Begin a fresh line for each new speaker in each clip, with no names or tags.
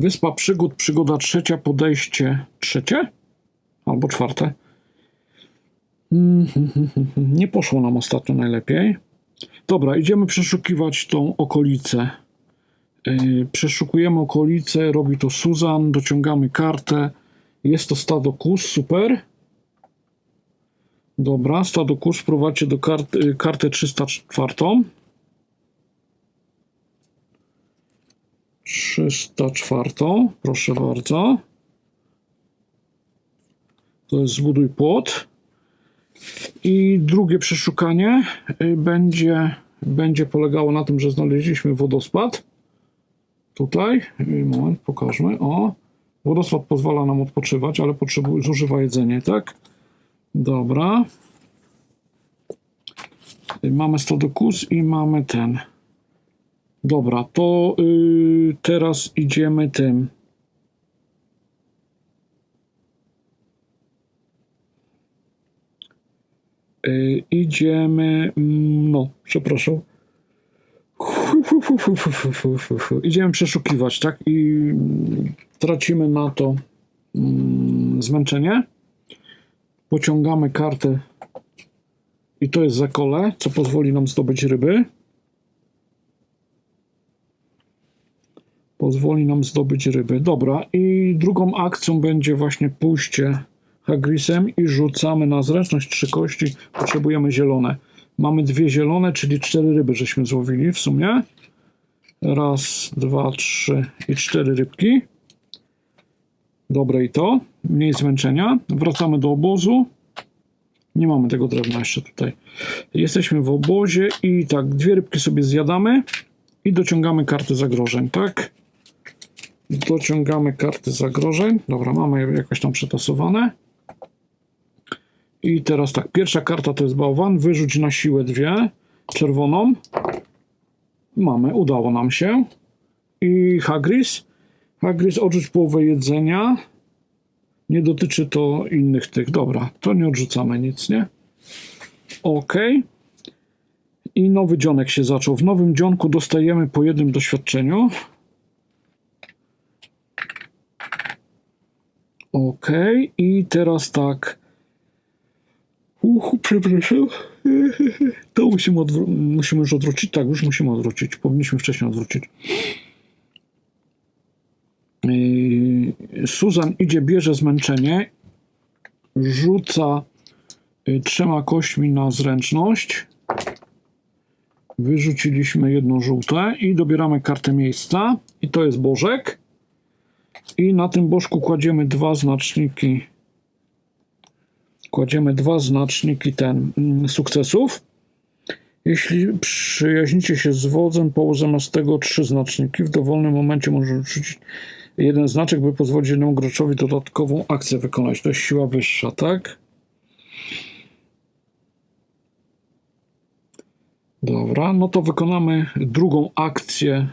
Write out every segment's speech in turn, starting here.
Wyspa Przygód, przygoda trzecia, podejście trzecie? Albo czwarte. Nie poszło nam ostatnio najlepiej. Dobra, idziemy przeszukiwać tą okolicę. Yy, przeszukujemy okolicę, robi to Susan, dociągamy kartę. Jest to stado kus, super. Dobra, stado kus wprowadźcie do kart, y, kartę 304. 304, proszę bardzo. To jest zbuduj płot. I drugie przeszukanie y, będzie, będzie polegało na tym, że znaleźliśmy wodospad. Tutaj, y, moment, pokażmy. O, wodospad pozwala nam odpoczywać, ale potrzebuje, zużywa jedzenie, tak? Dobra. Y, Mamy stodokus i mamy ten. Dobra, to y, teraz idziemy tym. Y, idziemy. mm, No, przepraszam. Idziemy przeszukiwać, tak? I mm, tracimy na to mm, zmęczenie. Pociągamy kartę. I to jest zakole, co pozwoli nam zdobyć ryby. Pozwoli nam zdobyć ryby. Dobra, i drugą akcją będzie właśnie pójście Hagrisem i rzucamy na zręczność trzy kości. Potrzebujemy zielone. Mamy dwie zielone, czyli cztery ryby żeśmy złowili w sumie. Raz, dwa, trzy i cztery rybki. Dobre i to. Mniej zmęczenia. Wracamy do obozu. Nie mamy tego drewna jeszcze tutaj. Jesteśmy w obozie i tak, dwie rybki sobie zjadamy i dociągamy karty zagrożeń, tak? Dociągamy karty zagrożeń. Dobra, mamy je jakoś tam przetasowane. I teraz tak, pierwsza karta to jest bałwan. Wyrzuć na siłę dwie. Czerwoną. Mamy, udało nam się. I Hagris. Hagris, odrzuć połowę jedzenia. Nie dotyczy to innych tych. Dobra, to nie odrzucamy nic, nie? Ok. I nowy dzionek się zaczął. W nowym dzionku dostajemy po jednym doświadczeniu. Ok. I teraz tak. Uch, przepraszam. To musimy, musimy już odwrócić. Tak, już musimy odwrócić. Powinniśmy wcześniej odwrócić. Yy, Susan idzie, bierze zmęczenie, rzuca y, trzema kośćmi na zręczność. Wyrzuciliśmy jedno żółte i dobieramy kartę miejsca. I to jest bożek. I na tym bożku kładziemy dwa znaczniki. Kładziemy dwa znaczniki ten mm, sukcesów. Jeśli przyjaźnicie się z wodzem, połóż zamiast tego trzy znaczniki. W dowolnym momencie może rzucić jeden znaczek, by pozwolić jednemu graczowi dodatkową akcję wykonać. To jest siła wyższa, tak? Dobra, no to wykonamy drugą akcję.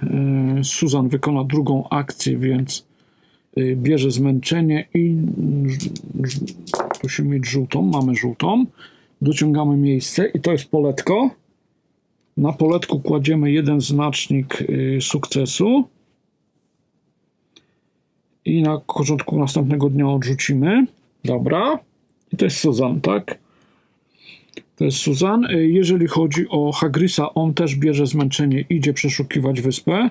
Yy, Susan wykona drugą akcję, więc bierze zmęczenie i musimy mieć żółtą. Mamy żółtą. Dociągamy miejsce i to jest poletko. Na poletku kładziemy jeden znacznik yy, sukcesu i na początku następnego dnia odrzucimy. Dobra. I to jest Suzan, tak? To jest Suzan. Y, Jeżeli chodzi o Hagrisa, on też bierze zmęczenie, idzie przeszukiwać wyspę.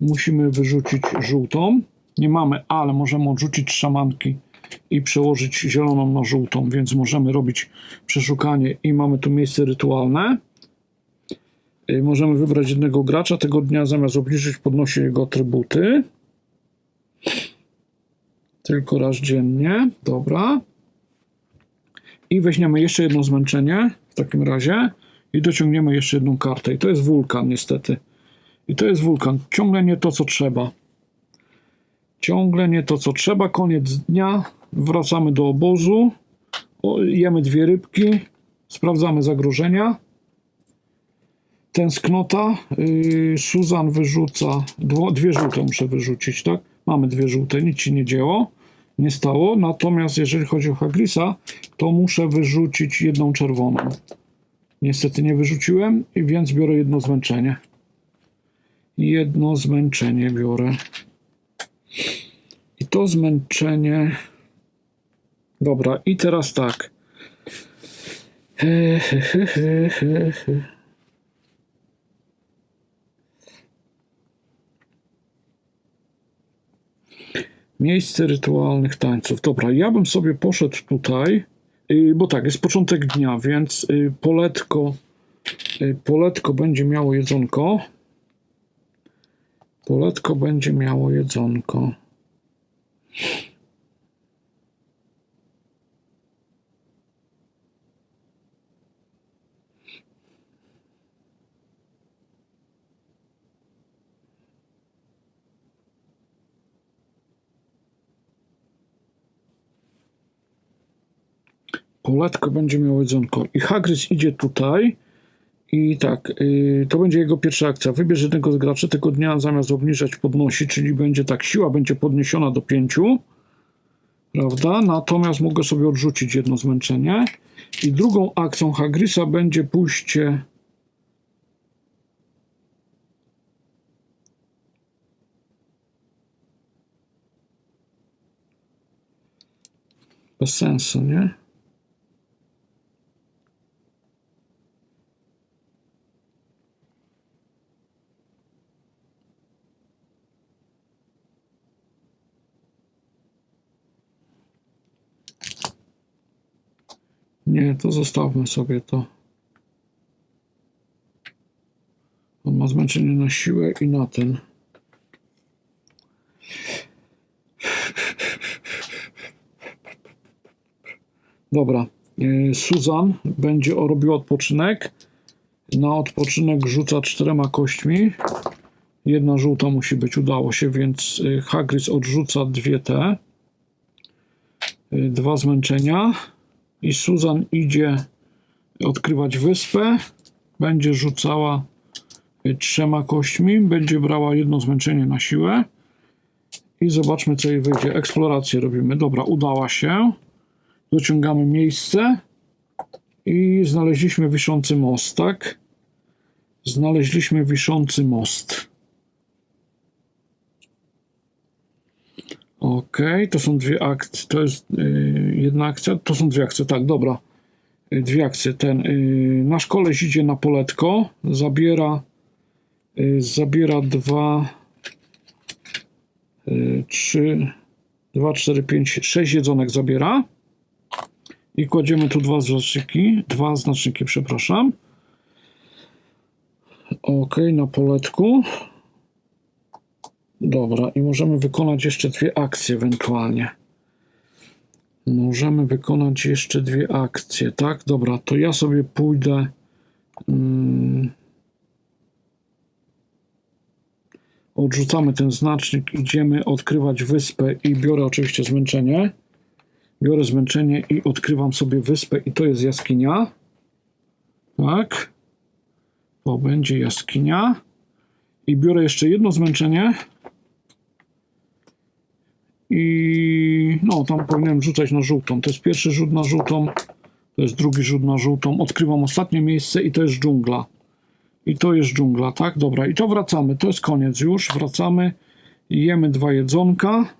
Musimy wyrzucić żółtą. Nie mamy, ale możemy odrzucić szamanki i przełożyć zieloną na żółtą, więc możemy robić przeszukanie i mamy tu miejsce rytualne. Możemy wybrać jednego gracza tego dnia, zamiast obniżyć podnosi jego atrybuty. Tylko raz dziennie. Dobra. I weźmiemy jeszcze jedno zmęczenie w takim razie i dociągniemy jeszcze jedną kartę. I to jest wulkan, niestety. I to jest wulkan. Ciągle nie to, co trzeba. Ciągle nie to, co trzeba. Koniec dnia. Wracamy do obozu. Jemy dwie rybki. Sprawdzamy zagrożenia. Tęsknota. Yy, Suzan wyrzuca. Dwie żółte muszę wyrzucić, tak? Mamy dwie żółte, nic się nie dzieło, nie stało. Natomiast jeżeli chodzi o Hagrisa, to muszę wyrzucić jedną czerwoną. Niestety nie wyrzuciłem, więc biorę jedno zmęczenie. Jedno zmęczenie biorę. To zmęczenie. Dobra, i teraz tak. Miejsce rytualnych tańców. Dobra, ja bym sobie poszedł tutaj, y, bo tak, jest początek dnia, więc y, poletko, y, poletko będzie miało jedzonko. Poletko będzie miało jedzonko. Poletko będzie miało jedzonko. I Hagrid idzie tutaj. I tak, y, to będzie jego pierwsza akcja. Wybierz jednego z graczy tego dnia, zamiast obniżać, podnosi, czyli będzie tak, siła będzie podniesiona do pięciu, prawda? Natomiast mogę sobie odrzucić jedno zmęczenie. I drugą akcją Hagrisa będzie pójście. Bez sensu, nie? Nie, to zostawmy sobie to. On ma zmęczenie na siłę i na ten. Dobra. y, Susan będzie robiła odpoczynek. Na odpoczynek rzuca czterema kośćmi. Jedna żółta musi być, udało się, więc y, Hagrid odrzuca dwie te. Y, Dwa zmęczenia i Susan idzie odkrywać wyspę. Będzie rzucała y, trzema kośćmi, będzie brała jedno zmęczenie na siłę. I zobaczmy, co jej wyjdzie. Eksplorację robimy. Dobra, udała się. Dociągamy miejsce i znaleźliśmy wiszący most, tak? Znaleźliśmy wiszący most. Okej, to są dwie akcje. To jest y, jedna akcja. To są dwie akcje, tak, dobra. Y, dwie akcje. Ten y, nasz koleś idzie na poletko, zabiera y, zabiera dwa y, trzy dwa, cztery, pięć, sześć jedzonek zabiera i kładziemy tu dwa znaczniki, dwa znaczniki, przepraszam. Okej, na poletku. Dobra, i możemy wykonać jeszcze dwie akcje ewentualnie. Możemy wykonać jeszcze dwie akcje, tak? Dobra, to ja sobie pójdę. Mm, odrzucamy ten znacznik, idziemy odkrywać wyspę i biorę oczywiście zmęczenie. Biorę zmęczenie i odkrywam sobie wyspę i to jest jaskinia. Tak. To będzie jaskinia. I biorę jeszcze jedno zmęczenie. I no, tam powinienem rzucać na żółtą. To jest pierwszy rzut na żółtą, to jest drugi rzut na żółtą. Odkrywam ostatnie miejsce i to jest dżungla. I to jest dżungla, tak? Dobra, i to wracamy. To jest koniec już. Wracamy. Jemy dwa jedzonka.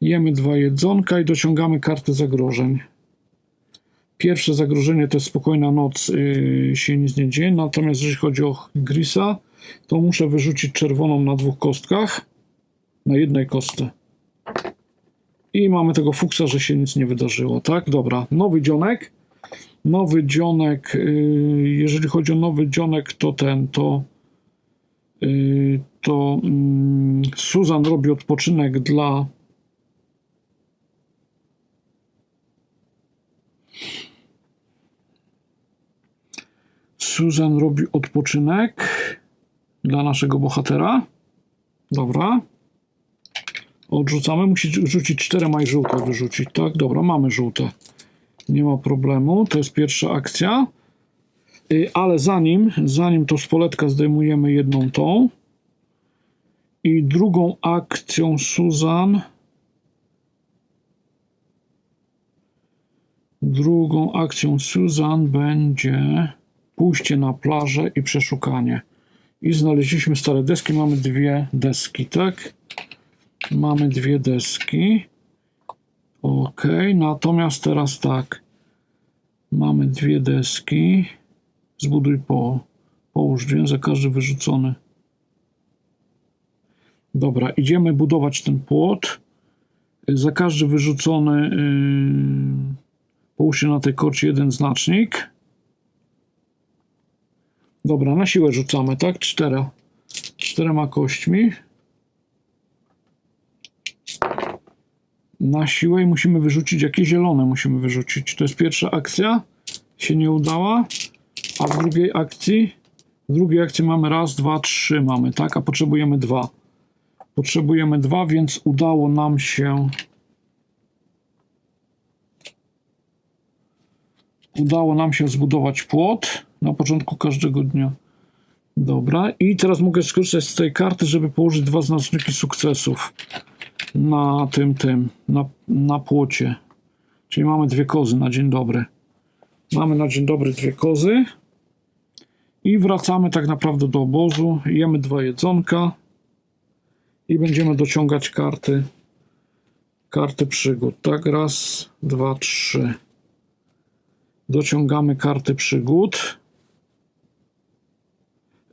Jemy dwa jedzonka i dociągamy kartę zagrożeń. Pierwsze zagrożenie to jest spokojna noc, yy, się nic nie dzieje. Natomiast jeżeli chodzi o Grisa, to muszę wyrzucić czerwoną na dwóch kostkach. Na jednej kostce. I mamy tego fuksa, że się nic nie wydarzyło, tak? Dobra, nowy dzionek. Nowy dzionek, yy, jeżeli chodzi o nowy dzionek, to ten, to yy, to mm, Susan robi odpoczynek dla Susan robi odpoczynek dla naszego bohatera. Dobra. Odrzucamy. Musi rzucić czterema i żółte wyrzucić. Tak, dobra, mamy żółte. Nie ma problemu. To jest pierwsza akcja. Y, Ale zanim, zanim to z poletka zdejmujemy jedną tą i drugą akcją Susan drugą akcją Susan będzie pójście na plażę i przeszukanie. I znaleźliśmy stare deski. Mamy dwie deski, tak? Mamy dwie deski. Ok, natomiast teraz tak. Mamy dwie deski. Zbuduj po. Połóż dwie, za każdy wyrzucony. Dobra, idziemy budować ten płot. Za każdy wyrzucony yy, połóż się na tej korcie jeden znacznik. Dobra, na siłę rzucamy, tak? Cztery. Czterema kośćmi. Na siłę i musimy wyrzucić jakieś zielone musimy wyrzucić. To jest pierwsza akcja. Się nie udała. A w drugiej akcji w drugiej akcji mamy raz, dwa, trzy mamy, tak? A potrzebujemy dwa. Potrzebujemy dwa, więc udało nam się udało nam się zbudować płot na początku każdego dnia. Dobra, i teraz mogę skorzystać z tej karty, żeby położyć dwa znaczniki sukcesów na tym, tym, na, na płocie. Czyli mamy dwie kozy na dzień dobry. Mamy na dzień dobry dwie kozy. I wracamy tak naprawdę do obozu. Jemy dwa jedzonka. I będziemy dociągać karty. Karty przygód. Tak, raz, dwa, trzy. Dociągamy karty przygód.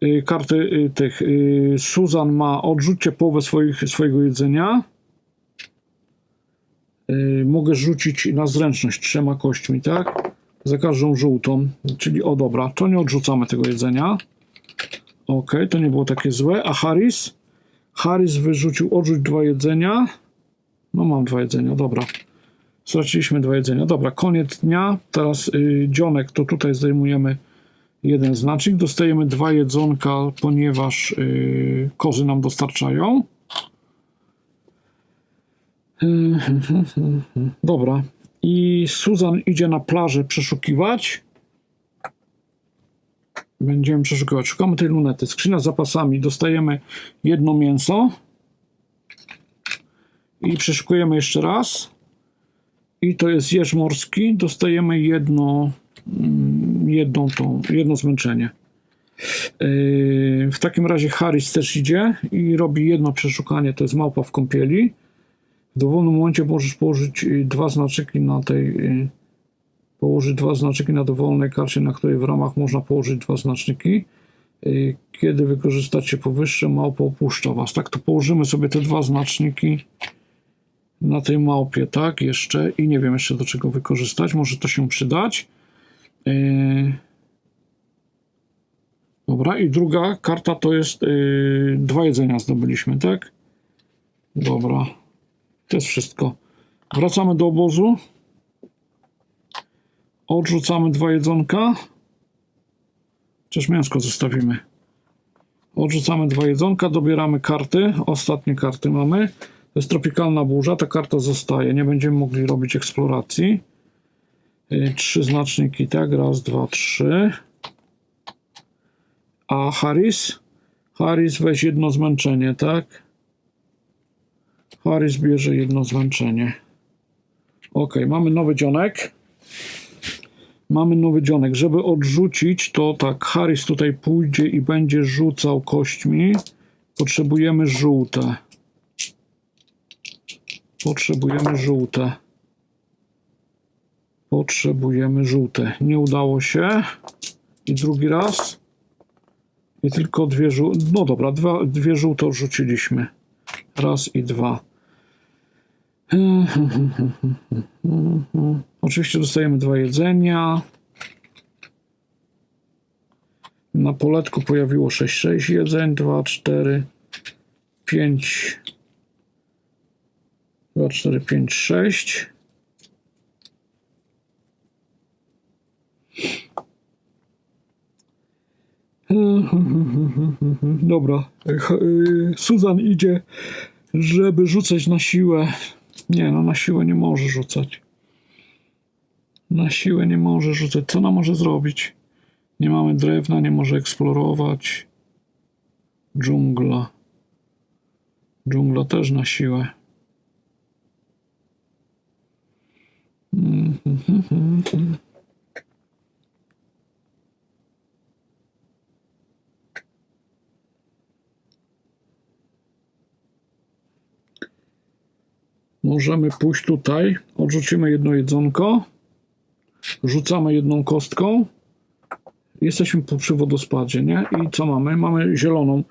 Y, Karty y, tych. y, Susan ma odrzućcie połowę swoich, swojego jedzenia. Y, Mogę rzucić na zręczność trzema kośćmi, tak? Za każdą żółtą. Czyli o dobra, to nie odrzucamy tego jedzenia. Ok, to nie było takie złe. A Harris? Harris wyrzucił odrzuć dwa jedzenia. No mam dwa jedzenia, dobra. Straciliśmy dwa jedzenia. Dobra, koniec dnia. Teraz y, dzionek, to tutaj zdejmujemy jeden znacznik. Dostajemy dwa jedzonka, ponieważ y, kozy nam dostarczają. Dobra. I Susan idzie na plażę przeszukiwać. Będziemy przeszukiwać. Szukamy tej lunety. Skrzynia z zapasami. Dostajemy jedno mięso. I przeszukujemy jeszcze raz. I to jest jeż morski. Dostajemy jedno, mm, jedną tą, jedno zmęczenie. Yy, W takim razie Harris też idzie i robi jedno przeszukanie. To jest małpa w kąpieli. W dowolnym momencie możesz położyć y, dwa znaczyki na tej. y, Położyć dwa znaczyki na dowolnej karcie, na której w ramach można położyć dwa znaczniki. Y, Kiedy wykorzystacie powyższe, małpa opuszcza was. Tak, to położymy sobie te dwa znaczniki na tej małpie, tak? Jeszcze i nie wiem jeszcze do czego wykorzystać. Może to się przydać. Dobra, i druga karta to jest dwa jedzenia zdobyliśmy, tak? Dobra. To jest wszystko. Wracamy do obozu. Odrzucamy dwa jedzonka. Chociaż mięsko zostawimy. Odrzucamy dwa jedzonka, dobieramy karty. Ostatnie karty mamy. To jest tropikalna burza. Ta karta zostaje. Nie będziemy mogli robić eksploracji. Yy, Trzy znaczniki, tak? Raz, dwa, trzy. A Harris? Harris weź jedno zmęczenie, tak? Harris bierze jedno zmęczenie. Ok, mamy nowy dzionek. Mamy nowy dzionek. Żeby odrzucić, to tak, Harris tutaj pójdzie i będzie rzucał kośćmi. Potrzebujemy żółte. Potrzebujemy żółte. Potrzebujemy żółte. Nie udało się. I drugi raz. I tylko dwie żółte. No dobra, dwa, dwie żółte odrzuciliśmy. Raz i dwa. Oczywiście dostajemy dwa jedzenia. Na poletku pojawiło 6-6 jedzeń. 2, 4, 5. 2, 4, 5, 6. Dobra. Y, Susan idzie, żeby rzucać na siłę. Nie, no na siłę nie może rzucać. Na siłę nie może rzucać. Co ona może zrobić? Nie mamy drewna, nie może eksplorować. Dżungla. Dżungla też na siłę. Możemy pójść tutaj, odrzucimy jedno jedzonko, rzucamy jedną kostką, jesteśmy przy wodospadzie, nie? I co mamy? Mamy zieloną,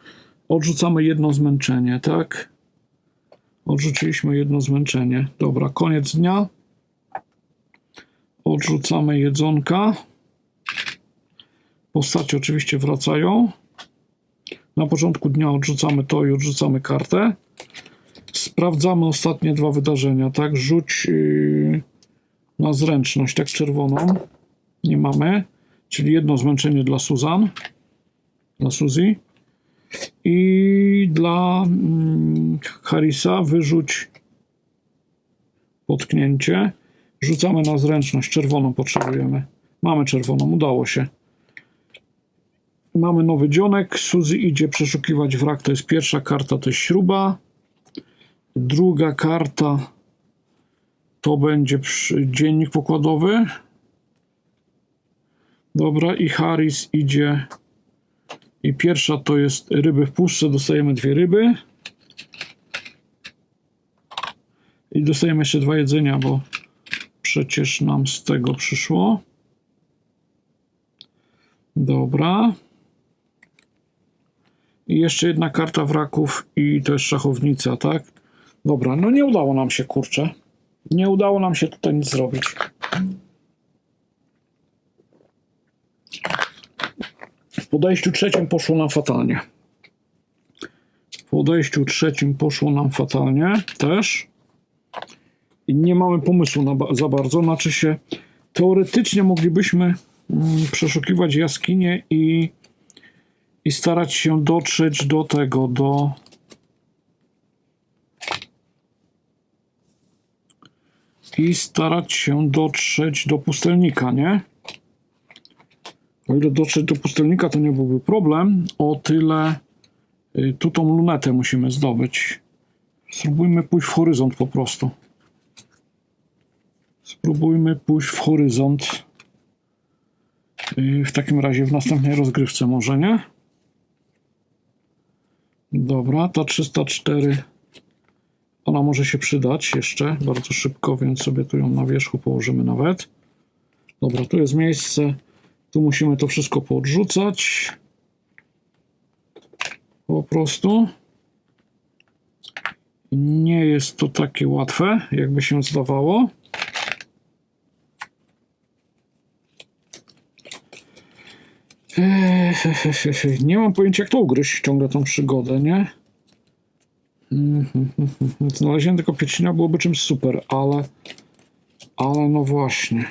odrzucamy jedno zmęczenie, tak? Odrzuciliśmy jedno zmęczenie. Dobra, koniec dnia. Odrzucamy jedzonka. Postacie oczywiście wracają. Na początku dnia odrzucamy to i odrzucamy kartę. Sprawdzamy ostatnie dwa wydarzenia, tak? Rzuć yy, na zręczność, tak czerwoną. Nie mamy. Czyli jedno zmęczenie dla Suzan. Dla Suzy. I dla mm, Harisa wyrzuć potknięcie. Rzucamy na zręczność. Czerwoną potrzebujemy. Mamy czerwoną, udało się. Mamy nowy dzionek. Suzy idzie przeszukiwać wrak. To jest pierwsza karta, to jest śruba. Druga karta to będzie dziennik pokładowy. Dobra, i Harris idzie. I pierwsza to jest ryby w puszce. Dostajemy dwie ryby. I dostajemy jeszcze dwa jedzenia, bo przecież nam z tego przyszło. Dobra. I jeszcze jedna karta wraków i to jest szachownica, tak? Dobra, no nie udało nam się, kurczę. Nie udało nam się tutaj nic zrobić. W podejściu trzecim poszło nam fatalnie. W podejściu trzecim poszło nam fatalnie też. I nie mamy pomysłu na za bardzo. Znaczy się, teoretycznie moglibyśmy mm, przeszukiwać jaskinie i, i starać się dotrzeć do tego, do. I starać się dotrzeć do pustelnika, nie? O ile dotrzeć do pustelnika, to nie byłby problem. O tyle y, tu tą lunetę musimy zdobyć. Spróbujmy pójść w horyzont po prostu. Spróbujmy pójść w horyzont. Y, W takim razie w następnej rozgrywce może, nie? Dobra, ta 304 ona może się przydać jeszcze bardzo szybko, więc sobie tu ją na wierzchu położymy nawet. Dobra, tu jest miejsce. Tu musimy to wszystko podrzucać. Po prostu. Nie jest to takie łatwe, jakby się zdawało. He. Nie mam pojęcia, jak to ugryźć ciągle tą przygodę, nie? Mhm. Znalezienie tylko piecina byłoby czymś super, ale ale no właśnie.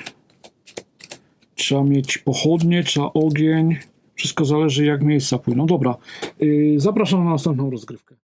Trzeba mieć pochodnie, trzeba ogień. Wszystko zależy jak miejsca płyną. Dobra, yy, zapraszam na następną rozgrywkę.